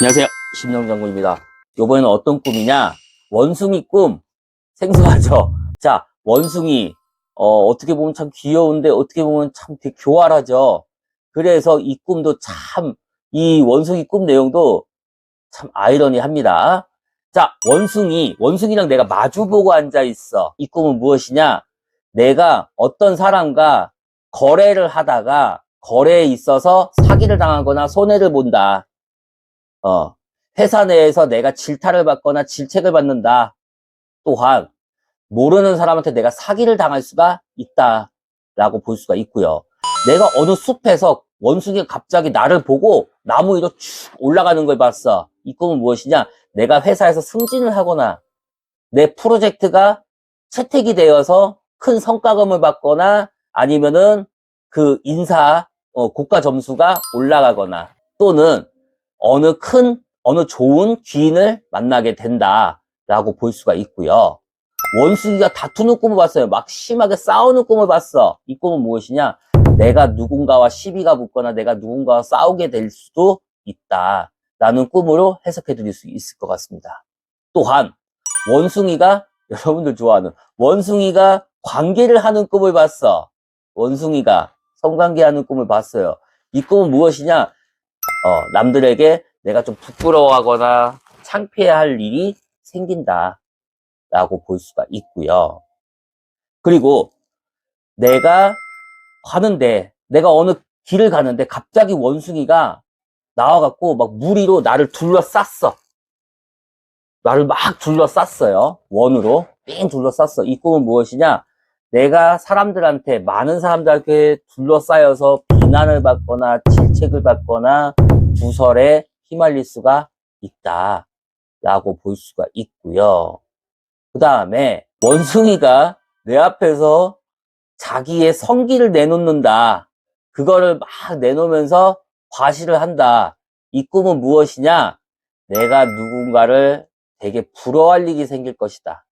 안녕하세요. 심영장군입니다. 요번에는 어떤 꿈이냐? 원숭이 꿈. 생소하죠? 자, 원숭이. 어, 어떻게 보면 참 귀여운데, 어떻게 보면 참 되게 교활하죠? 그래서 이 꿈도 참, 이 원숭이 꿈 내용도 참 아이러니 합니다. 자, 원숭이. 원숭이랑 내가 마주보고 앉아 있어. 이 꿈은 무엇이냐? 내가 어떤 사람과 거래를 하다가 거래에 있어서 사기를 당하거나 손해를 본다. 어, 회사 내에서 내가 질타를 받거나 질책을 받는다. 또한, 모르는 사람한테 내가 사기를 당할 수가 있다. 라고 볼 수가 있고요. 내가 어느 숲에서 원숭이가 갑자기 나를 보고 나무 위로 쭉 올라가는 걸 봤어. 이 꿈은 무엇이냐? 내가 회사에서 승진을 하거나 내 프로젝트가 채택이 되어서 큰 성과금을 받거나 아니면은 그 인사, 어, 고가 점수가 올라가거나 또는 어느 큰, 어느 좋은 귀인을 만나게 된다라고 볼 수가 있고요. 원숭이가 다투는 꿈을 봤어요. 막 심하게 싸우는 꿈을 봤어. 이 꿈은 무엇이냐? 내가 누군가와 시비가 붙거나 내가 누군가와 싸우게 될 수도 있다. 라는 꿈으로 해석해 드릴 수 있을 것 같습니다. 또한, 원숭이가, 여러분들 좋아하는, 원숭이가 관계를 하는 꿈을 봤어. 원숭이가 성관계하는 꿈을 봤어요. 이 꿈은 무엇이냐? 어, 남들에게 내가 좀 부끄러워하거나 창피해할 일이 생긴다. 라고 볼 수가 있고요. 그리고 내가 가는데, 내가 어느 길을 가는데 갑자기 원숭이가 나와갖고 막 무리로 나를 둘러쌌어. 나를 막 둘러쌌어요. 원으로. 삥 둘러쌌어. 이 꿈은 무엇이냐? 내가 사람들한테, 많은 사람들한테 둘러싸여서 비난을 받거나 질책을 받거나 구설에 휘말릴 수가 있다. 라고 볼 수가 있고요. 그 다음에 원숭이가 내 앞에서 자기의 성기를 내놓는다. 그거를 막 내놓으면서 과시를 한다. 이 꿈은 무엇이냐? 내가 누군가를 되게 부러워할 일이 생길 것이다.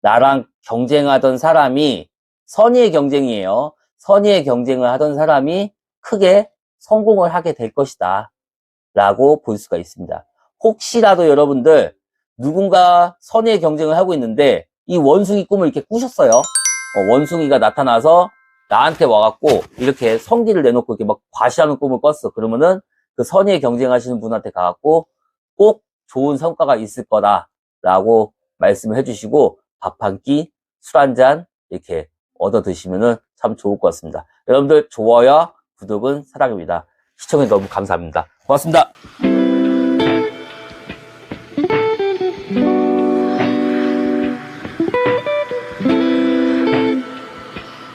나랑 경쟁하던 사람이 선의의 경쟁이에요. 선의의 경쟁을 하던 사람이 크게 성공을 하게 될 것이다. 라고 볼 수가 있습니다. 혹시라도 여러분들 누군가 선의의 경쟁을 하고 있는데 이 원숭이 꿈을 이렇게 꾸셨어요. 어, 원숭이가 나타나서 나한테 와갖고 이렇게 성기를 내놓고 이렇게 막 과시하는 꿈을 꿨어. 그러면은 그 선의의 경쟁하시는 분한테 가갖고 꼭 좋은 성과가 있을 거다라고 말씀을 해주시고 밥 한 끼, 술 한 잔 이렇게 얻어 드시면은 참 좋을 것 같습니다. 여러분들 좋아요, 구독은 사랑입니다. 시청해 너무 감사합니다. 고맙습니다.